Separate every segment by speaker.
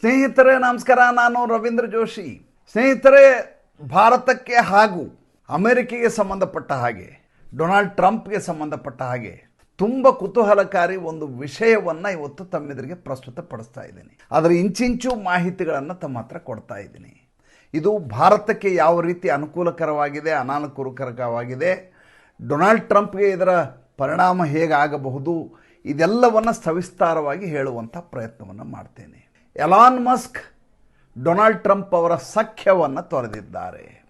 Speaker 1: ಸ್ನೇಹಿತರೆ, ನಮಸ್ಕಾರ. ನಾನು ರವೀಂದ್ರ ಜೋಶಿ. ಸ್ನೇಹಿತರೆ, ಭಾರತಕ್ಕೆ ಹಾಗೂ ಅಮೆರಿಕೆಗೆ ಸಂಬಂಧಪಟ್ಟ ಹಾಗೆ, ಡೊನಾಲ್ಡ್ ಟ್ರಂಪ್ಗೆ ಸಂಬಂಧಪಟ್ಟ ಹಾಗೆ ತುಂಬ ಕುತೂಹಲಕಾರಿ ಒಂದು ವಿಷಯವನ್ನು ಇವತ್ತು ತಮ್ಮೆದುರಿಗೆ ಪ್ರಸ್ತುತಪಡಿಸ್ತಾ ಇದ್ದೀನಿ. ಅದರ ಇಂಚಿಂಚು ಮಾಹಿತಿಗಳನ್ನು ತಮ್ಮ ಹತ್ರ ಕೊಡ್ತಾ ಇದ್ದೀನಿ. ಇದು ಭಾರತಕ್ಕೆ ಯಾವ ರೀತಿ ಅನುಕೂಲಕರವಾಗಿದೆ, ಅನಾನುಕೂಲಕರವಾಗಿದೆ, ಡೊನಾಲ್ಡ್ ಟ್ರಂಪ್ಗೆ ಇದರ ಪರಿಣಾಮ ಹೇಗಾಗಬಹುದು, ಇದೆಲ್ಲವನ್ನು ಸವಿಸ್ತಾರವಾಗಿ ಹೇಳುವಂಥ ಪ್ರಯತ್ನವನ್ನು ಮಾಡ್ತೇನೆ. ಎಲಾನ್ ಮಸ್ಕ್ ಡೊನಾಲ್ಡ್ ಟ್ರಂಪ್ ಅವರ ಸಖ್ಯವನ್ನು ತೊರೆದಿದ್ದಾರೆ.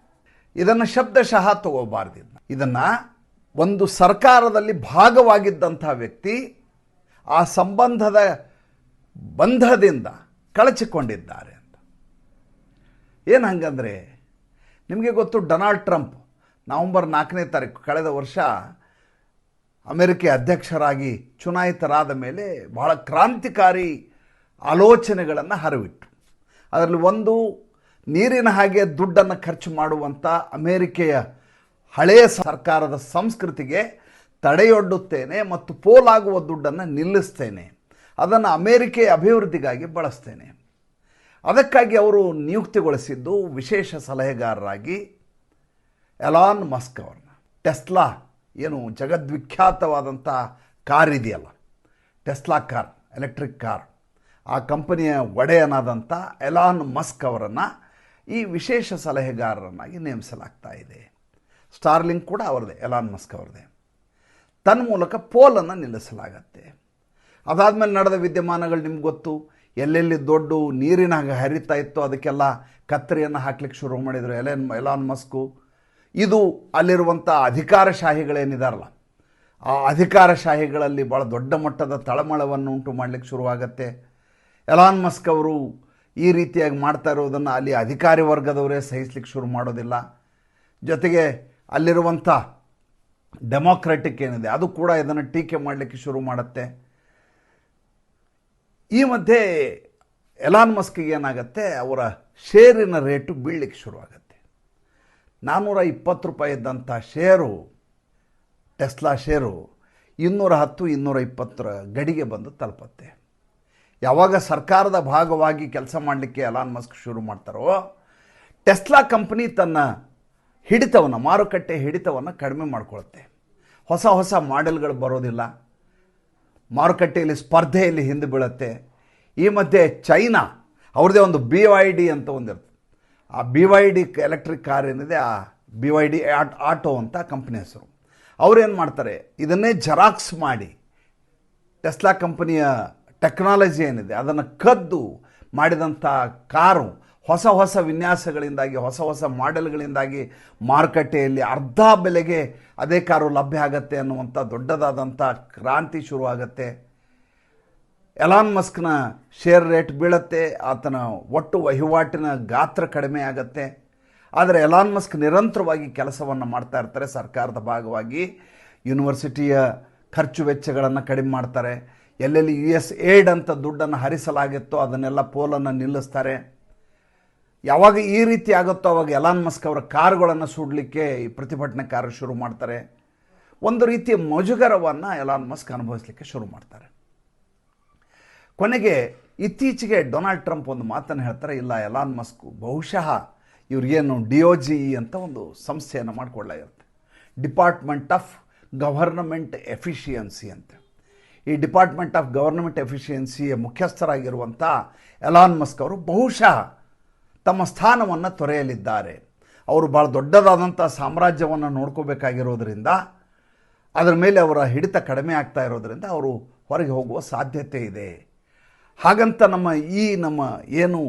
Speaker 1: ಇದನ್ನು ಶಬ್ದಶಃ ತಗೋಬಾರ್ದಿದ್ದ ಇದನ್ನು ಒಂದು ಸರ್ಕಾರದಲ್ಲಿ ಭಾಗವಾಗಿದ್ದಂಥ ವ್ಯಕ್ತಿ ಆ ಸಂಬಂಧದ ಬಂಧದಿಂದ ಕಳಚಿಕೊಂಡಿದ್ದಾರೆ ಅಂತ. ಏನು ಹಂಗಂದರೆ, ನಿಮಗೆ ಗೊತ್ತು ಡೊನಾಲ್ಡ್ ಟ್ರಂಪ್ ನವಂಬರ್ ನಾಲ್ಕನೇ ತಾರೀಕು ಕಳೆದ ವರ್ಷ ಅಮೆರಿಕ ಅಧ್ಯಕ್ಷರಾಗಿ ಚುನಾಯಿತರಾದ ಮೇಲೆ ಬಹಳ ಕ್ರಾಂತಿಕಾರಿ ಆಲೋಚನೆಗಳನ್ನು ಹರವಿಟ್ಟು. ಅದರಲ್ಲಿ ಒಂದು ನೀರಿನ ಹಾಗೆ ದುಡ್ಡನ್ನು ಖರ್ಚು ಮಾಡುವಂಥ ಅಮೇರಿಕೆಯ ಹಳೆಯ ಸರ್ಕಾರದ ಸಂಸ್ಕೃತಿಗೆ ತಡೆಯೊಡ್ಡುತ್ತೇನೆ ಮತ್ತು ಪೋಲಾಗುವ ದುಡ್ಡನ್ನು ನಿಲ್ಲಿಸ್ತೇನೆ. ಅದನ್ನು ಅಮೇರಿಕೆಯ ಅಭಿವೃದ್ಧಿಗಾಗಿ ಬಳಸ್ತೇನೆ. ಅದಕ್ಕಾಗಿ ಅವರು ನಿಯುಕ್ತಿಗೊಳಿಸಿದ್ದು ವಿಶೇಷ ಸಲಹೆಗಾರರಾಗಿ ಎಲಾನ್ ಮಸ್ಕ್ ಅವ್ರನ್ನ. ಟೆಸ್ಲಾ ಏನು ಜಗದ್ವಿಖ್ಯಾತವಾದಂಥ ಕಾರ್ ಇದೆಯಲ್ಲ ಟೆಸ್ಲಾ ಕಾರ್, ಎಲೆಕ್ಟ್ರಿಕ್ ಕಾರ್. ಆ ಕಂಪನಿಯ ಒಡೆಯನಾದಂಥ ಎಲಾನ್ ಮಸ್ಕ್ ಅವರನ್ನು ಈ ವಿಶೇಷ ಸಲಹೆಗಾರರನ್ನಾಗಿ ನೇಮಿಸಲಾಗ್ತಾ ಇದೆ. ಸ್ಟಾರ್ಲಿಂಗ್ ಕೂಡ ಅವರದೇ, ಎಲಾನ್ ಮಸ್ಕ್ ಅವರದೇ. ತನ್ನ ಮೂಲಕ ಪೋಲನ್ನು ನಿಲ್ಲಿಸಲಾಗತ್ತೆ. ಅದಾದಮೇಲೆ ನಡೆದ ವಿದ್ಯಮಾನಗಳು ನಿಮ್ಗೆ ಗೊತ್ತು, ಎಲ್ಲೆಲ್ಲಿ ದೊಡ್ಡ ನೀರಿನ ಹಾಗೆ ಹರಿತಾ ಇತ್ತು ಅದಕ್ಕೆಲ್ಲ ಕತ್ತರಿಯನ್ನು ಹಾಕ್ಲಿಕ್ಕೆ ಶುರು ಮಾಡಿದರು ಎಲೆನ್, ಎಲಾನ್ ಮಸ್ಕು. ಇದು ಅಲ್ಲಿರುವಂಥ ಅಧಿಕಾರಶಾಹಿಗಳೇನಿದಾರಲ್ಲ ಆ ಅಧಿಕಾರಶಾಹಿಗಳಲ್ಲಿ ಭಾಳ ದೊಡ್ಡ ಮಟ್ಟದ ತಳಮಳವನ್ನು ಉಂಟು ಮಾಡಲಿಕ್ಕೆ ಶುರುವಾಗತ್ತೆ. ಎಲಾನ್ ಮಸ್ಕ್ ಅವರು ಈ ರೀತಿಯಾಗಿ ಮಾಡ್ತಾ ಇರೋದನ್ನು ಅಲ್ಲಿ ಅಧಿಕಾರಿ ವರ್ಗದವರೇ ಸಹಿಸ್ಲಿಕ್ಕೆ ಶುರು ಮಾಡೋದಿಲ್ಲ. ಜೊತೆಗೆ ಅಲ್ಲಿರುವಂಥ ಡೆಮೋಕ್ರೆಟಿಕ್ ಏನಿದೆ, ಅದು ಕೂಡ ಇದನ್ನು ಟೀಕೆ ಮಾಡಲಿಕ್ಕೆ ಶುರು ಮಾಡುತ್ತೆ. ಈ ಮಧ್ಯೆ ಎಲಾನ್ ಮಸ್ಕಿಗೆ ಏನಾಗುತ್ತೆ, ಅವರ ಶೇರಿನ ರೇಟು ಬೀಳಲಿಕ್ಕೆ ಶುರುವಾಗುತ್ತೆ. ನಾನ್ನೂರ ಇಪ್ಪತ್ತು ರೂಪಾಯಿ ಇದ್ದಂಥ ಶೇರು ಟೆಸ್ಲಾ ಶೇರು ಇನ್ನೂರ ಹತ್ತು ಇನ್ನೂರ ಇಪ್ಪತ್ತರ ಗಡಿಗೆ ಬಂದು ತಲುಪತ್ತೆ. ಯಾವಾಗ ಸರ್ಕಾರದ ಭಾಗವಾಗಿ ಕೆಲಸ ಮಾಡಲಿಕ್ಕೆ ಅಲಾನ್ ಮಸ್ಕ್ ಶುರು ಮಾಡ್ತಾರೋ ಟೆಸ್ಲಾ ಕಂಪ್ನಿ ತನ್ನ ಹಿಡಿತವನ್ನು, ಮಾರುಕಟ್ಟೆ ಹಿಡಿತವನ್ನು ಕಡಿಮೆ ಮಾಡಿಕೊಳ್ಳುತ್ತೆ ಹೊಸ ಹೊಸ ಮಾಡೆಲ್ಗಳು ಬರೋದಿಲ್ಲ. ಮಾರುಕಟ್ಟೆಯಲ್ಲಿ ಸ್ಪರ್ಧೆಯಲ್ಲಿ ಹಿಂದೆ ಬೀಳುತ್ತೆ. ಈ ಮಧ್ಯೆ ಚೈನಾ ಅವ್ರದ್ದೇ ಒಂದು ಬಿ ವೈ ಡಿ ಅಂತ ಒಂದಿರುತ್ತೆ. ಆ B Y D electric car ಏನಿದೆ, ಆ ಬಿ ವೈ ಡಿ ಆಟ್ ಆಟೋ ಅಂತ ಕಂಪ್ನಿ ಹೆಸರು. ಅವ್ರೇನು ಮಾಡ್ತಾರೆ? ಇದನ್ನೇ ಜೆರಾಕ್ಸ್ ಮಾಡಿ ಟೆಸ್ಲಾ ಕಂಪನಿಯ ಟೆಕ್ನಾಲಜಿ ಏನಿದೆ, ಅದನ್ನು ಕದ್ದು ಮಾಡಿದಂಥ ಕಾರು ಹೊಸ ಹೊಸ ವಿನ್ಯಾಸಗಳಿಂದಾಗಿ, ಹೊಸ ಹೊಸ ಮಾಡೆಲ್ಗಳಿಂದಾಗಿ ಮಾರುಕಟ್ಟೆಯಲ್ಲಿ ಅರ್ಧ ಬೆಲೆಗೆ ಅದೇ ಕಾರು ಲಭ್ಯ ಆಗತ್ತೆ ಅನ್ನುವಂಥ ದೊಡ್ಡದಾದಂಥ ಕ್ರಾಂತಿ ಶುರುವಾಗತ್ತೆ. ಎಲಾನ್ ಮಸ್ಕ್ನ ಶೇರ್ ರೇಟ್ ಬೀಳತ್ತೆ, ಆತನ ಒಟ್ಟು ವಹಿವಾಟಿನ ಗಾತ್ರ ಕಡಿಮೆ ಆಗತ್ತೆ. ಆದರೆ ಎಲಾನ್ ಮಸ್ಕ್ ನಿರಂತರವಾಗಿ ಕೆಲಸವನ್ನು ಮಾಡ್ತಾ ಇರ್ತಾರೆ, ಸರ್ಕಾರದ ಭಾಗವಾಗಿ. ಯೂನಿವರ್ಸಿಟಿಯ ಖರ್ಚು ವೆಚ್ಚಗಳನ್ನು ಕಡಿಮೆ ಮಾಡ್ತಾರೆ. ಎಲ್ಲೆಲ್ಲಿ ಯು ಎಸ್ ಏಡ್ ಅಂತ ದುಡ್ಡನ್ನು ಹರಿಸಲಾಗಿತ್ತೋ ಅದನ್ನೆಲ್ಲ ಪೋಲನ್ನು ನಿಲ್ಲಿಸ್ತಾರೆ. ಯಾವಾಗ ಈ ರೀತಿ ಆಗುತ್ತೋ ಅವಾಗ ಎಲಾನ್ ಮಸ್ಕ್ ಅವರ ಕಾರುಗಳನ್ನು ಸುಡಲಿಕ್ಕೆ ಈ ಪ್ರತಿಭಟನೆಕಾರರು ಶುರು ಮಾಡ್ತಾರೆ. ಒಂದು ರೀತಿಯ ಮುಜುಗರವನ್ನು ಎಲಾನ್ ಮಸ್ಕ್ ಅನುಭವಿಸಲಿಕ್ಕೆ ಶುರು ಮಾಡ್ತಾರೆ. ಕೊನೆಗೆ ಇತ್ತೀಚೆಗೆ ಡೊನಾಲ್ಡ್ ಟ್ರಂಪ್ ಒಂದು ಮಾತನ್ನು ಹೇಳ್ತಾರೆ, ಇಲ್ಲ ಎಲಾನ್ ಮಸ್ಕ್ ಬಹುಶಃ ಇವ್ರಿಗೇನು ಡಿ ಒ ಜಿ ಇ ಅಂತ ಒಂದು ಸಂಸ್ಥೆಯನ್ನು ಮಾಡಿಕೊಳ್ಳಾಗಿರುತ್ತೆ ಡಿಪಾರ್ಟ್ಮೆಂಟ್ ಆಫ್ ಗವರ್ನಮೆಂಟ್ ಎಫಿಷಿಯನ್ಸಿ ಅಂತ. ಈ ಡಿಪಾರ್ಟ್ಮೆಂಟ್ ಆಫ್ ಗವರ್ನಮೆಂಟ್ ಎಫಿಷಿಯನ್ಸಿಯ ಮುಖ್ಯಸ್ಥರಾಗಿರುವಂಥ ಎಲಾನ್ ಮಸ್ಕ್ ಅವರು ಬಹುಶಃ ತಮ್ಮ ಸ್ಥಾನವನ್ನು ತೊರೆಯಲಿದ್ದಾರೆ. ಅವರು ಭಾಳ ದೊಡ್ಡದಾದಂಥ ಸಾಮ್ರಾಜ್ಯವನ್ನು ನೋಡ್ಕೋಬೇಕಾಗಿರೋದ್ರಿಂದ, ಅದರ ಮೇಲೆ ಅವರ ಹಿಡಿತ ಕಡಿಮೆ ಆಗ್ತಾ ಇರೋದರಿಂದ ಅವರು ಹೊರಗೆ ಹೋಗುವ ಸಾಧ್ಯತೆ ಇದೆ. ಹಾಗಂತ ನಮ್ಮ ಈ ನಮ್ಮ ಏನು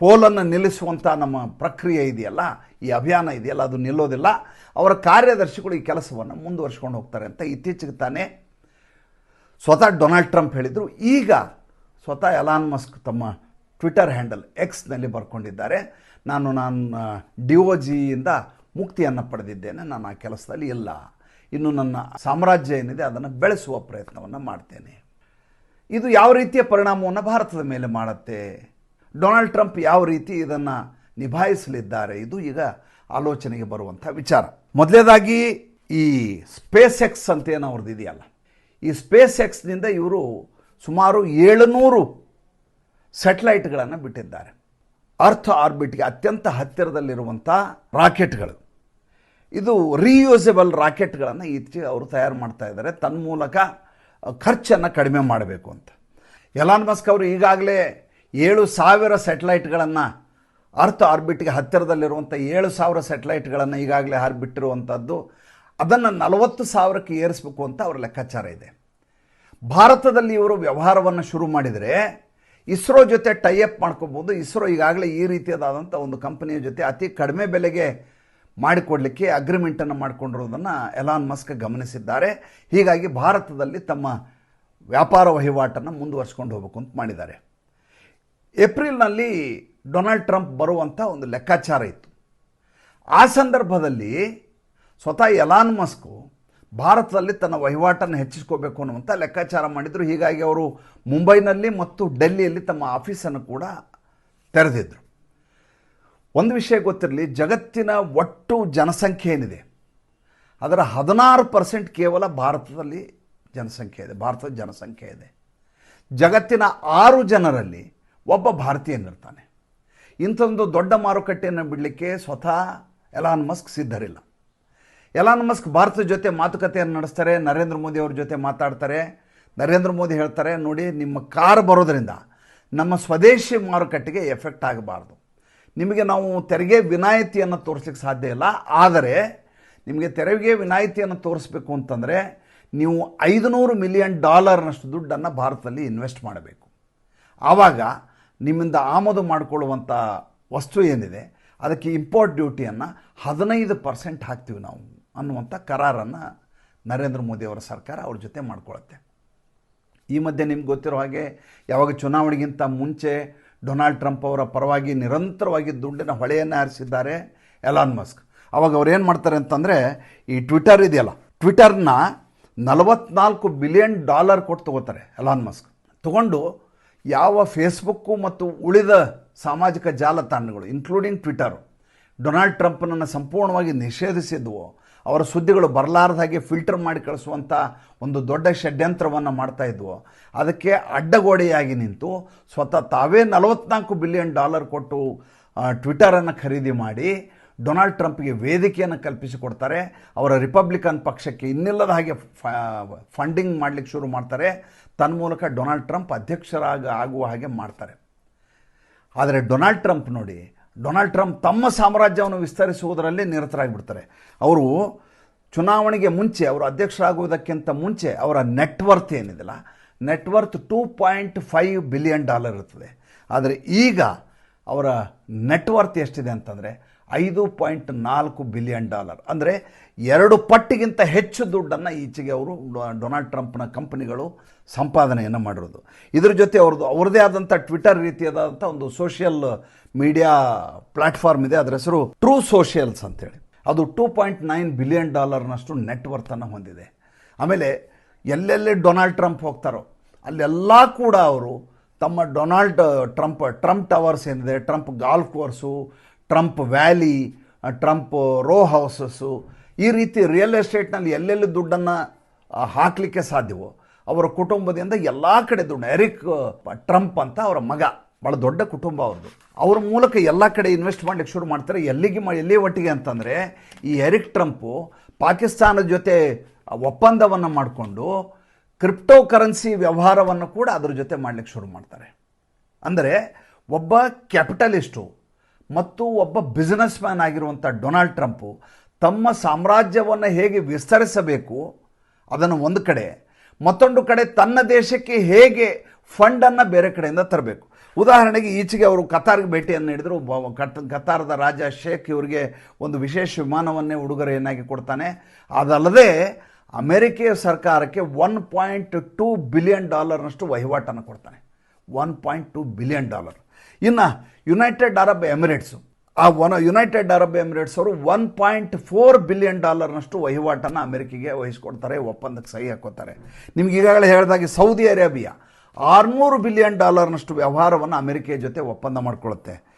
Speaker 1: ಪೋಲನ್ನು ನಿಲ್ಲಿಸುವಂಥ ನಮ್ಮ ಪ್ರಕ್ರಿಯೆ ಇದೆಯಲ್ಲ, ಈ ಅಭಿಯಾನ ಇದೆಯಲ್ಲ, ಅದು ನಿಲ್ಲೋದಿಲ್ಲ. ಅವರ ಕಾರ್ಯದರ್ಶಿಗಳು ಈ ಕೆಲಸವನ್ನು ಮುಂದುವರ್ಸ್ಕೊಂಡು ಹೋಗ್ತಾರೆ ಅಂತ ಇತ್ತೀಚೆಗೆ ತಾನೇ ಸ್ವತಃ ಡೊನಾಲ್ಡ್ ಟ್ರಂಪ್ ಹೇಳಿದರು. ಈಗ ಸ್ವತಃ ಎಲಾನ್ ಮಸ್ಕ್ ತಮ್ಮ ಟ್ವಿಟರ್ ಹ್ಯಾಂಡಲ್ ಎಕ್ಸ್ನಲ್ಲಿ ಬರ್ಕೊಂಡಿದ್ದಾರೆ. ನಾನು ನಾನು ಡಿ ಒ ಜಿಯಿಂದ ಮುಕ್ತಿಯನ್ನು ಪಡೆದಿದ್ದೇನೆ. ನಾನು ಆ ಕೆಲಸದಲ್ಲಿ ಇಲ್ಲ. ಇನ್ನು ನನ್ನ ಸಾಮ್ರಾಜ್ಯ ಏನಿದೆ ಅದನ್ನು ಬೆಳೆಸುವ ಪ್ರಯತ್ನವನ್ನು ಮಾಡ್ತೇನೆ. ಇದು ಯಾವ ರೀತಿಯ ಪರಿಣಾಮವನ್ನು ಭಾರತದ ಮೇಲೆ ಮಾಡುತ್ತೆ? ಡೊನಾಲ್ಡ್ ಟ್ರಂಪ್ ಯಾವ ರೀತಿ ಇದನ್ನು ನಿಭಾಯಿಸಲಿದ್ದಾರೆ? ಇದು ಈಗ ಆಲೋಚನೆಗೆ ಬರುವಂಥ ವಿಚಾರ. ಮೊದಲೇದಾಗಿ ಈ ಸ್ಪೇಸ್ ಎಕ್ಸ್ ಅಂತ ಏನು ಅವ್ರದ್ದು ಇದೆಯಲ್ಲ ಈ ಸ್ಪೇಸ್ ಎಕ್ಸ್ನಿಂದ ಇವರು ಸುಮಾರು ಏಳುನೂರು ಸ್ಯಾಟಲೈಟ್ಗಳನ್ನು ಬಿಟ್ಟಿದ್ದಾರೆ. ಅರ್ಥ ಆರ್ಬಿಟ್ಗೆ ಅತ್ಯಂತ ಹತ್ತಿರದಲ್ಲಿರುವಂಥ ರಾಕೆಟ್ಗಳು. ಇದು ರೀಯೂಸೆಬಲ್ ರಾಕೆಟ್ಗಳನ್ನು ಈಚೆಗೆ ಅವರು ತಯಾರು ಮಾಡ್ತಾ ಇದ್ದಾರೆ. ತನ್ಮೂಲಕ ಖರ್ಚನ್ನು ಕಡಿಮೆ ಮಾಡಬೇಕು ಅಂತ. ಎಲಾನ್ ಮಸ್ಕ್ ಅವರು ಈಗಾಗಲೇ ಏಳು ಸಾವಿರ ಸ್ಯಾಟಲೈಟ್ಗಳನ್ನು ಅರ್ಥ ಆರ್ಬಿಟ್ಗೆ ಹತ್ತಿರದಲ್ಲಿರುವಂಥ ಏಳು ಸಾವಿರ ಸ್ಯಾಟಲೈಟ್ಗಳನ್ನು ಈಗಾಗಲೇ ಹಾರಿಬಿಟ್ಟಿರುವಂಥದ್ದು ಅದನ್ನು ನಲವತ್ತು ಸಾವಿರಕ್ಕೆ ಏರಿಸಬೇಕು ಅಂತ ಅವರ ಲೆಕ್ಕಾಚಾರ ಇದೆ. ಭಾರತದಲ್ಲಿ ಇವರು ವ್ಯವಹಾರವನ್ನು ಶುರು ಮಾಡಿದರೆ ಇಸ್ರೋ ಜೊತೆ ಟೈಅಪ್ ಮಾಡ್ಕೋಬೋದು. ಇಸ್ರೋ ಈಗಾಗಲೇ ಈ ರೀತಿಯಾದಂಥ ಒಂದು ಕಂಪನಿಯ ಜೊತೆ ಅತಿ ಕಡಿಮೆ ಬೆಲೆಗೆ ಮಾಡಿಕೊಡಲಿಕ್ಕೆ ಅಗ್ರಿಮೆಂಟನ್ನು ಮಾಡಿಕೊಂಡಿರೋದನ್ನು ಎಲಾನ್ ಮಸ್ಕ್ ಗಮನಿಸಿದ್ದಾರೆ. ಹೀಗಾಗಿ ಭಾರತದಲ್ಲಿ ತಮ್ಮ ವ್ಯಾಪಾರ ವಹಿವಾಟನ್ನು ಮುಂದುವರಿಸ್ಕೊಂಡು ಹೋಗಬೇಕು ಅಂತ ಮಾಡಿದ್ದಾರೆ. ಏಪ್ರಿಲ್ನಲ್ಲಿ ಡೊನಾಲ್ಡ್ ಟ್ರಂಪ್ ಬರುವಂಥ ಒಂದು ಲೆಕ್ಕಾಚಾರ ಇತ್ತು. ಆ ಸಂದರ್ಭದಲ್ಲಿ ಸ್ವತಃ ಎಲಾನ್ ಮಸ್ಕು ಭಾರತದಲ್ಲಿ ತನ್ನ ವಹಿವಾಟನ್ನು ಹೆಚ್ಚಿಸ್ಕೋಬೇಕು ಅನ್ನುವಂಥ ಲೆಕ್ಕಾಚಾರ ಮಾಡಿದರು. ಹೀಗಾಗಿ ಅವರು ಮುಂಬೈನಲ್ಲಿ ಮತ್ತು ಡೆಲ್ಲಿಯಲ್ಲಿ ತಮ್ಮ ಆಫೀಸನ್ನು ಕೂಡ ತೆರೆದಿದ್ದರು ಒಂದು ವಿಷಯ ಗೊತ್ತಿರಲಿ, ಜಗತ್ತಿನ ಒಟ್ಟು ಜನಸಂಖ್ಯೆ ಏನಿದೆ? ಅದರ ಹದಿನಾರು ಪರ್ಸೆಂಟ್ ಕೇವಲ ಭಾರತದಲ್ಲಿ ಜನಸಂಖ್ಯೆ ಇದೆ, ಭಾರತದ ಜನಸಂಖ್ಯೆ ಇದೆ. ಜಗತ್ತಿನ ಆರು ಜನರಲ್ಲಿ ಒಬ್ಬ ಭಾರತೀಯನಿರ್ತಾನೆ ಇಂಥೊಂದು ದೊಡ್ಡ ಮಾರುಕಟ್ಟೆಯನ್ನು ಬಿಡಲಿಕ್ಕೆ ಸ್ವತಃ ಎಲಾನ್ ಮಸ್ಕ್ ಸಿದ್ಧರಿಲ್ಲ. ಎಲಾನ್ ಮಸ್ಕ್ ಭಾರತದ ಜೊತೆ ಮಾತುಕತೆಯನ್ನು ನಡೆಸ್ತಾರೆ, ನರೇಂದ್ರ ಮೋದಿ ಅವ್ರ ಜೊತೆ ಮಾತಾಡ್ತಾರೆ. ನರೇಂದ್ರ ಮೋದಿ ಹೇಳ್ತಾರೆ, ನೋಡಿ, ನಿಮ್ಮ ಕಾರ್ ಬರೋದರಿಂದ ನಮ್ಮ ಸ್ವದೇಶಿ ಮಾರುಕಟ್ಟೆಗೆ ಎಫೆಕ್ಟ್ ಆಗಬಾರ್ದು. ನಿಮಗೆ ನಾವು ತೆರಿಗೆ ವಿನಾಯಿತಿಯನ್ನು ತೋರಿಸಲಿಕ್ಕೆ ಸಾಧ್ಯ ಇಲ್ಲ. ಆದರೆ, ನಿಮಗೆ ತೆರಿಗೆ ವಿನಾಯಿತಿಯನ್ನು ತೋರಿಸ್ಬೇಕು ಅಂತಂದರೆ, ನೀವು ಐದುನೂರು ಮಿಲಿಯನ್ ಡಾಲರ್ನಷ್ಟು ದುಡ್ಡನ್ನು ಭಾರತದಲ್ಲಿ ಇನ್ವೆಸ್ಟ್ ಮಾಡಬೇಕು. ಆವಾಗ ನಿಮ್ಮಿಂದ ಆಮದು ಮಾಡಿಕೊಳ್ಳುವಂಥ ವಸ್ತು ಏನಿದೆ, ಅದಕ್ಕೆ ಇಂಪೋರ್ಟ್ ಡ್ಯೂಟಿಯನ್ನು ಹದಿನೈದು ಪರ್ಸೆಂಟ್ ಹಾಕ್ತೀವಿ ನಾವು. ಅನ್ನುವಂಥ ಕರಾರನ್ನು ನರೇಂದ್ರ ಮೋದಿ ಅವರ ಸರ್ಕಾರ ಅವ್ರ ಜೊತೆ ಮಾಡ್ಕೊಳತ್ತೆ. ಈ ಮಧ್ಯೆ ನಿಮ್ಗೆ ಗೊತ್ತಿರೋ ಹಾಗೆ ಯಾವಾಗ ಚುನಾವಣೆಗಿಂತ ಮುಂಚೆ ಡೊನಾಲ್ಡ್ ಟ್ರಂಪ್ ಅವರ ಪರವಾಗಿ ನಿರಂತರವಾಗಿ ದುಡ್ಡಿನ ಹೊಳೆಯನ್ನು ಹಾರಿಸಿದ್ದಾರೆ ಎಲಾನ್ ಮಸ್ಕ್. ಅವಾಗ ಅವ್ರು ಏನು ಮಾಡ್ತಾರೆ ಅಂತಂದರೆ ಈ ಟ್ವಿಟರ್ ಇದೆಯಲ್ಲ, ಟ್ವಿಟರ್ನ ನಲವತ್ನಾಲ್ಕು ಬಿಲಿಯನ್ ಡಾಲರ್ ಕೊಟ್ಟು ತಗೋತಾರೆ ಎಲಾನ್ ಮಸ್ಕ್. ತಗೊಂಡು ಯಾವ ಫೇಸ್ಬುಕ್ಕು ಮತ್ತು ಉಳಿದ ಸಾಮಾಜಿಕ ಜಾಲತಾಣಗಳು ಇನ್ಕ್ಲೂಡಿಂಗ್ ಟ್ವಿಟರು ಡೊನಾಲ್ಡ್ ಟ್ರಂಪ್ನನ್ನು ಸಂಪೂರ್ಣವಾಗಿ ನಿಷೇಧಿಸಿದ್ವು ಅವರ ಸುದ್ದಿಗಳು ಬರಲಾರ್ದ ಹಾಗೆ ಫಿಲ್ಟರ್ ಮಾಡಿ ಕಳಿಸುವಂಥ ಒಂದು ದೊಡ್ಡ ಷಡ್ಯಂತ್ರವನ್ನು ಮಾಡ್ತಾ ಇದ್ವು. ಅದಕ್ಕೆ ಅಡ್ಡಗೋಡೆಯಾಗಿ ನಿಂತು ಸ್ವತಃ ತಾವೇ ನಲವತ್ನಾಲ್ಕು ಬಿಲಿಯನ್ ಡಾಲರ್ ಕೊಟ್ಟು ಟ್ವಿಟರನ್ನು ಖರೀದಿ ಮಾಡಿ ಡೊನಾಲ್ಡ್ ಟ್ರಂಪ್ಗೆ ವೇದಿಕೆಯನ್ನು ಕಲ್ಪಿಸಿಕೊಡ್ತಾರೆ. ಅವರ ರಿಪಬ್ಲಿಕನ್ ಪಕ್ಷಕ್ಕೆ ಇನ್ನಿಲ್ಲದ ಹಾಗೆ ಫಂಡಿಂಗ್ ಮಾಡಲಿಕ್ಕೆ ಶುರು ಮಾಡ್ತಾರೆ. ತನ್ಮೂಲಕ ಡೊನಾಲ್ಡ್ ಟ್ರಂಪ್ ಅಧ್ಯಕ್ಷರಾಗ ಆಗುವ ಹಾಗೆ ಮಾಡ್ತಾರೆ. ಆದರೆ ಡೊನಾಲ್ಡ್ ಟ್ರಂಪ್ ನೋಡಿ ಡೊನಾಲ್ಡ್ ಟ್ರಂಪ್ ತಮ್ಮ ಸಾಮ್ರಾಜ್ಯವನ್ನು ವಿಸ್ತರಿಸುವುದರಲ್ಲಿ ನಿರತರಾಗಿಬಿಡ್ತಾರೆ. ಅವರು ಚುನಾವಣೆಗೆ ಮುಂಚೆ, ಅವರು ಅಧ್ಯಕ್ಷರಾಗುವುದಕ್ಕಿಂತ ಮುಂಚೆ ಅವರ ನೆಟ್ವರ್ತ್ ಏನಿದೆಯಲ್ಲ net worth two point five billion dollar ಇರ್ತದೆ. ಆದರೆ ಈಗ ಅವರ ನೆಟ್ವರ್ತ್ ಎಷ್ಟಿದೆ ಅಂತಂದರೆ ಐದು ಪಾಯಿಂಟ್ ನಾಲ್ಕು ಬಿಲಿಯನ್ ಡಾಲರ್ ಅಂದರೆ ಎರಡು ಪಟ್ಟಿಗಿಂತ ಹೆಚ್ಚು ದುಡ್ಡನ್ನು ಈಚೆಗೆ ಅವರು ಡೊನಾಲ್ಡ್ ಟ್ರಂಪ್ನ ಕಂಪನಿಗಳು ಸಂಪಾದನೆಯನ್ನು ಮಾಡಿರೋದು. ಇದ್ರ ಜೊತೆ ಅವ್ರದ್ದು, ಅವ್ರದ್ದೇ ಆದಂಥ ಟ್ವಿಟರ್ ರೀತಿಯಾದಂಥ ಒಂದು ಸೋಷಿಯಲ್ ಮೀಡಿಯಾ ಪ್ಲಾಟ್ಫಾರ್ಮ್ ಇದೆ. ಅದರ ಹೆಸರು ಟ್ರೂ ಸೋಷಿಯಲ್ಸ್ ಅಂತೇಳಿ. ಅದು ಟೂ ಪಾಯಿಂಟ್ ನೈನ್ ಬಿಲಿಯನ್ ಡಾಲರ್ನಷ್ಟು ನೆಟ್ವರ್ತನ್ನು ಹೊಂದಿದೆ. ಆಮೇಲೆ ಎಲ್ಲೆಲ್ಲಿ ಡೊನಾಲ್ಡ್ ಟ್ರಂಪ್ ಹೋಗ್ತಾರೋ, ಅಲ್ಲೆಲ್ಲ ಕೂಡ ಅವರು ತಮ್ಮ ಡೊನಾಲ್ಡ್ ಟ್ರಂಪ್ ಟ್ರಂಪ್ ಟವರ್ಸ್ ಏನಿದೆ Trump golf course Trump valley Trump row houses ಈ ರೀತಿ ರಿಯಲ್ ಎಸ್ಟೇಟ್ನಲ್ಲಿ ಎಲ್ಲೆಲ್ಲಿ ದುಡ್ಡನ್ನು ಹಾಕಲಿಕ್ಕೆ ಸಾಧ್ಯವೋ, ಅವರ ಕುಟುಂಬದಿಂದ ಎಲ್ಲ ಕಡೆ ದುಡ್ಡು. ಎರಿಕ್ ಟ್ರಂಪ್ ಅಂತ ಅವರ ಮಗ. ಭಾಳ ದೊಡ್ಡ ಕುಟುಂಬ ಅವ್ರದ್ದು. ಅವ್ರ ಮೂಲಕ ಎಲ್ಲ ಕಡೆ ಇನ್ವೆಸ್ಟ್ ಮಾಡಲಿಕ್ಕೆ ಶುರು ಮಾಡ್ತಾರೆ. ಎಲ್ಲಿಗೆ ಮಾ ಎಲ್ಲಿ ಒಟ್ಟಿಗೆ ಅಂತಂದರೆ, ಈ ಎರಿಕ್ ಟ್ರಂಪು ಪಾಕಿಸ್ತಾನದ ಜೊತೆ ಒಪ್ಪಂದವನ್ನು ಮಾಡಿಕೊಂಡು ಕ್ರಿಪ್ಟೋ ಕರೆನ್ಸಿ ವ್ಯವಹಾರವನ್ನು ಕೂಡ ಅದ್ರ ಜೊತೆ ಮಾಡಲಿಕ್ಕೆ ಶುರು ಮಾಡ್ತಾರೆ. ಅಂದರೆ, ಒಬ್ಬ ಕ್ಯಾಪಿಟಲಿಸ್ಟು ಮತ್ತು ಒಬ್ಬ ಬಿಸ್ನೆಸ್ ಮ್ಯಾನ್ ಆಗಿರುವಂಥ ಡೊನಾಲ್ಡ್ ಟ್ರಂಪು ತಮ್ಮ ಸಾಮ್ರಾಜ್ಯವನ್ನು ಹೇಗೆ ವಿಸ್ತರಿಸಬೇಕು, ಅದನ್ನು ಒಂದು ಕಡೆ, ಮತ್ತೊಂದು ಕಡೆ ತನ್ನ ದೇಶಕ್ಕೆ ಹೇಗೆ ಫಂಡನ್ನು ಬೇರೆ ಕಡೆಯಿಂದ ತರಬೇಕು. ಉದಾಹರಣೆಗೆ ಈಚೆಗೆ ಅವರು ಕತಾರ್ಗೆ ಭೇಟಿಯನ್ನು ನೀಡಿದರು. ಕಟ್, ಕತಾರದ ರಾಜ ಶೇಖ್ ಇವರಿಗೆ ಒಂದು ವಿಶೇಷ ವಿಮಾನವನ್ನೇ ಉಡುಗೊರೆಯನ್ನಾಗಿ ಕೊಡ್ತಾನೆ. ಅದಲ್ಲದೆ ಅಮೆರಿಕೆಯ ಸರ್ಕಾರಕ್ಕೆ ಒನ್ ಪಾಯಿಂಟ್ ಟೂ ಬಿಲಿಯನ್ ಡಾಲರ್ನಷ್ಟು ವಹಿವಾಟನ್ನು ಕೊಡ್ತಾನೆ. One point two billion dollar. ಇನ್ನು ಯುನೈಟೆಡ್ ಅರಬ್ ಎಮಿರೇಟ್ಸು, ಆ ಒನ್, ಯುನೈಟೆಡ್ ಅರಬ್ ಎಮಿರೇಟ್ಸ್ ಅವರು ಒನ್ ಪಾಯಿಂಟ್ ಫೋರ್ ಬಿಲಿಯನ್ ಡಾಲರ್ನಷ್ಟು ವಹಿವಾಟನ್ನು ಅಮೆರಿಕೆಗೆ ವಹಿಸ್ಕೊಡ್ತಾರೆ, ಒಪ್ಪಂದಕ್ಕೆ ಸಹಿ ಹಾಕೋತಾರೆ ನಿಮ್ಗೆ ಈಗಾಗಲೇ ಹೇಳಿದಾಗೆ ಸೌದಿ ಅರೇಬಿಯಾ. ಆರುನೂರು ಬಿಲಿಯನ್ ಡಾಲರ್ನಷ್ಟು ವ್ಯವಹಾರವನ್ನು ಅಮೆರಿಕೆಯ ಜೊತೆ ಒಪ್ಪಂದ ಮಾಡಿಕೊಳ್ಳುತ್ತೆ.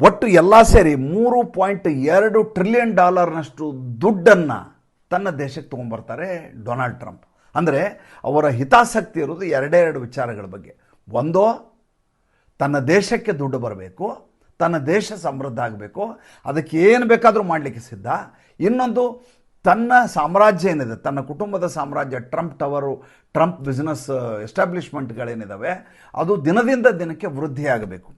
Speaker 1: ಒಟ್ಟು ಎಲ್ಲ ಸೇರಿ ಮೂರು ಪಾಯಿಂಟ್ ಎರಡು ಟ್ರಿಲಿಯನ್ ಡಾಲರ್ನಷ್ಟು ದುಡ್ಡನ್ನು ತನ್ನ ದೇಶಕ್ಕೆ ತೊಗೊಂಬರ್ತಾರೆ ಡೊನಾಲ್ಡ್ ಟ್ರಂಪ್. ಅಂದರೆ ಅವರ ಹಿತಾಸಕ್ತಿ ಇರೋದು ಎರಡೇ ಎರಡು ವಿಚಾರಗಳ ಬಗ್ಗೆ. ಒಂದೋ, ತನ್ನ ದೇಶಕ್ಕೆ ದುಡ್ಡು ಬರಬೇಕು, ತನ್ನ ದೇಶ ಸಮೃದ್ಧ ಆಗಬೇಕು, ಅದಕ್ಕೆ ಏನು ಬೇಕಾದರೂ ಮಾಡಲಿಕ್ಕೆ ಸಿದ್ಧ. ಇನ್ನೊಂದು ತನ್ನ ಸಾಮ್ರಾಜ್ಯ ಏನಿದೆ, ತನ್ನ ಕುಟುಂಬದ ಸಾಮ್ರಾಜ್ಯ, ಟ್ರಂಪ್ ಟವರು, ಟ್ರಂಪ್ ಬಿಸ್ನೆಸ್ ಎಸ್ಟಾಬ್ಲಿಷ್ಮೆಂಟ್ಗಳೇನಿದ್ದಾವೆ ಅದು ದಿನದಿಂದ ದಿನಕ್ಕೆ ವೃದ್ಧಿಯಾಗಬೇಕು.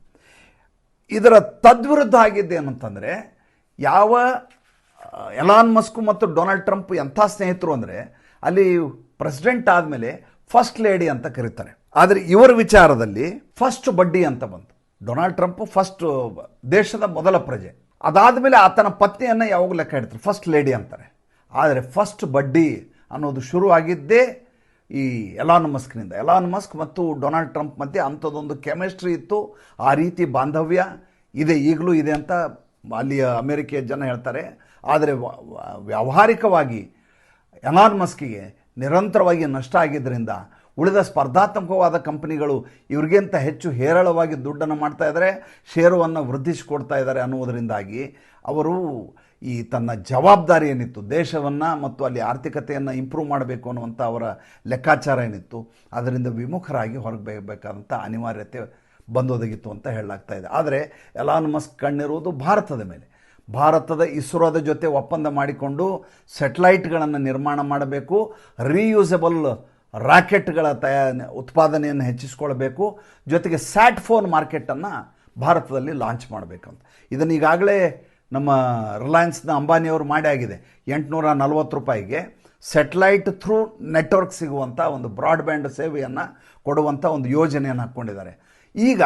Speaker 1: ಇದರ ತದ್ವಿರುದ್ಧ ಆಗಿದ್ದೇನಂತಂದರೆ ಯಾವ ಎಲಾನ್ ಮಸ್ಕು ಮತ್ತು ಡೊನಾಲ್ಡ್ ಟ್ರಂಪ್ ಎಂಥ ಸ್ನೇಹಿತರು ಅಂದರೆ, ಅಲ್ಲಿ ಪ್ರೆಸಿಡೆಂಟ್ ಆದಮೇಲೆ ಫಸ್ಟ್ ಲೇಡಿ ಅಂತ ಕರೀತಾರೆ. ಆದರೆ ಇವರ ವಿಚಾರದಲ್ಲಿ ಫಸ್ಟ್ ಬಡ್ಡಿ ಅಂತ ಬಂತು. ಡೊನಾಲ್ಡ್ ಟ್ರಂಪ್ ಫಸ್ಟ್ ದೇಶದ ಮೊದಲ ಪ್ರಜೆ. ಅದಾದ ಮೇಲೆ ಆತನ ಪತ್ನಿಯನ್ನು ಯಾವಾಗ ಲೆಕ್ಕ ಇಡ್ತಾರೆ ಫಸ್ಟ್ ಲೇಡಿ ಅಂತಾರೆ. ಆದರೆ ಫಸ್ಟ್ ಬಡ್ಡಿ ಅನ್ನೋದು ಶುರು ಆಗಿದ್ದೇ ಈ ಎಲಾನ್ ಮಸ್ಕ್ನಿಂದ ಎಲಾನ್ ಮಸ್ಕ್ ಮತ್ತು ಡೊನಾಲ್ಡ್ ಟ್ರಂಪ್ ಮಧ್ಯೆ ಅಂಥದ್ದೊಂದು ಕೆಮಿಸ್ಟ್ರಿ ಇತ್ತು. ಆ ರೀತಿ ಬಾಂಧವ್ಯ ಇದೆ, ಈಗಲೂ ಇದೆ ಅಂತ ಅಲ್ಲಿಯ ಅಮೇರಿಕೆಯ ಜನ ಹೇಳ್ತಾರೆ. ಆದರೆ ವ್ಯಾವಹಾರಿಕವಾಗಿ ಎಲಾನ್ ಮಸ್ಕಿಗೆ ನಿರಂತರವಾಗಿ ನಷ್ಟ ಆಗಿದ್ದರಿಂದ ಉಳಿದ ಸ್ಪರ್ಧಾತ್ಮಕವಾದ ಕಂಪನಿಗಳು ಇವ್ರಿಗಿಂತ ಹೆಚ್ಚು ಹೇರಳವಾಗಿ ದುಡ್ಡನ್ನು ಮಾಡ್ತಾ ಇದ್ದಾರೆ ಷೇರುವನ್ನು ವೃದ್ಧಿಸಿಕೊಡ್ತಾ ಇದ್ದಾರೆ ಅನ್ನುವುದರಿಂದಾಗಿ ಅವರು ಈ ತನ್ನ ಜವಾಬ್ದಾರಿ ಏನಿತ್ತು, ದೇಶವನ್ನು ಮತ್ತು ಅಲ್ಲಿ ಆರ್ಥಿಕತೆಯನ್ನು ಇಂಪ್ರೂವ್ ಮಾಡಬೇಕು ಅನ್ನುವಂಥ ಅವರ ಲೆಕ್ಕಾಚಾರ ಏನಿತ್ತು, ಅದರಿಂದ ವಿಮುಖರಾಗಿ ಹೊರಗೆ ಬೇಕಾದಂಥ ಅನಿವಾರ್ಯತೆ ಬಂದೊದಗಿತ್ತು ಅಂತ ಹೇಳಲಾಗ್ತಾ ಇದೆ. ಆದರೆ ಎಲಾನ್ ಮಸ್ಕ್ ಕಣ್ಣಿರುವುದು ಭಾರತದ ಮೇಲೆ. ಭಾರತದ ಇಸ್ರೋದ ಜೊತೆ ಒಪ್ಪಂದ ಮಾಡಿಕೊಂಡು ಸೆಟಲೈಟ್ಗಳನ್ನು ನಿರ್ಮಾಣ ಮಾಡಬೇಕು ರೀಯೂಸಬಲ್ ರಾಕೆಟ್ಗಳ ತಯಾ ಉತ್ಪಾದನೆಯನ್ನು ಹೆಚ್ಚಿಸ್ಕೊಳ್ಬೇಕು, ಜೊತೆಗೆ ಸ್ಯಾಟ್ ಫೋನ್ ಮಾರ್ಕೆಟನ್ನು ಭಾರತದಲ್ಲಿ ಲಾಂಚ್ ಮಾಡಬೇಕಂತ. ಇದನ್ನು ಈಗಾಗಲೇ ನಮ್ಮ ರಿಲಯನ್ಸ್ನ ಅಂಬಾನಿಯವರು ಮಾಡಿ ಆಗಿದೆ. ಎಂಟುನೂರ ನಲ್ವತ್ತು ರೂಪಾಯಿಗೆ ಸೆಟ್ಲೈಟ್ ಥ್ರೂ ನೆಟ್ವರ್ಕ್ ಸಿಗುವಂಥ ಒಂದು ಬ್ರಾಡ್ಬ್ಯಾಂಡ್ ಸೇವೆಯನ್ನು ಕೊಡುವಂಥ ಒಂದು ಯೋಜನೆಯನ್ನು ಹಾಕ್ಕೊಂಡಿದ್ದಾರೆ ಈಗ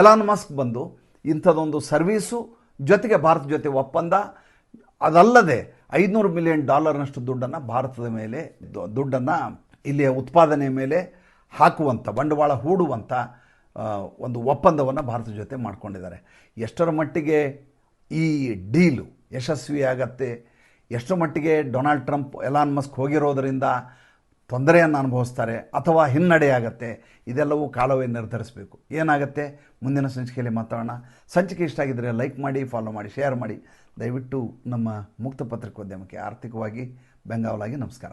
Speaker 1: ಎಲಾನ್ ಮಸ್ಕ್ ಬಂದು ಇಂಥದ್ದೊಂದು ಸರ್ವೀಸು, ಜೊತೆಗೆ ಭಾರತ ಜೊತೆ ಒಪ್ಪಂದ. ಅದಲ್ಲದೆ ಐದುನೂರು ಮಿಲಿಯನ್ ಡಾಲರ್ನಷ್ಟು ದುಡ್ಡನ್ನು ಭಾರತದ ಮೇಲೆ ದುಡ್ಡನ್ನು ಇಲ್ಲಿಯ ಉತ್ಪಾದನೆ ಮೇಲೆ ಹಾಕುವಂಥ ಬಂಡವಾಳ ಹೂಡುವಂಥ ಒಂದು ಒಪ್ಪಂದವನ್ನು ಭಾರತ ಜೊತೆ ಮಾಡ್ಕೊಂಡಿದ್ದಾರೆ. ಎಷ್ಟರ ಮಟ್ಟಿಗೆ ಈ ಡೀಲು ಯಶಸ್ವಿಯಾಗತ್ತೆ. ಎಷ್ಟು ಮಟ್ಟಿಗೆ ಡೊನಾಲ್ಡ್ ಟ್ರಂಪ್, ಎಲಾನ್ ಮಸ್ಕ್ ಹೋಗಿರೋದರಿಂದ ತೊಂದರೆಯನ್ನು ಅನುಭವಿಸ್ತಾರೆ ಅಥವಾ ಹಿನ್ನಡೆಯಾಗತ್ತೆ ಇದೆಲ್ಲವೂ ಕಾಲವೇ ನಿರ್ಧರಿಸಬೇಕು. ಏನಾಗುತ್ತೆ? ಮುಂದಿನ ಸಂಚಿಕೆಯಲ್ಲಿ ಮಾತಾಡೋಣ. ಸಂಚಿಕೆ ಇಷ್ಟ ಆಗಿದ್ದರೆ ಲೈಕ್ ಮಾಡಿ, ಫಾಲೋ ಮಾಡಿ, ಶೇರ್ ಮಾಡಿ. ದಯವಿಟ್ಟು ನಮ್ಮ ಮುಕ್ತ ಪತ್ರಿಕೋದ್ಯಮಕ್ಕೆ ಆರ್ಥಿಕವಾಗಿ ಬೆಂಗಾವಲಾಗಿ ನಮಸ್ಕಾರ.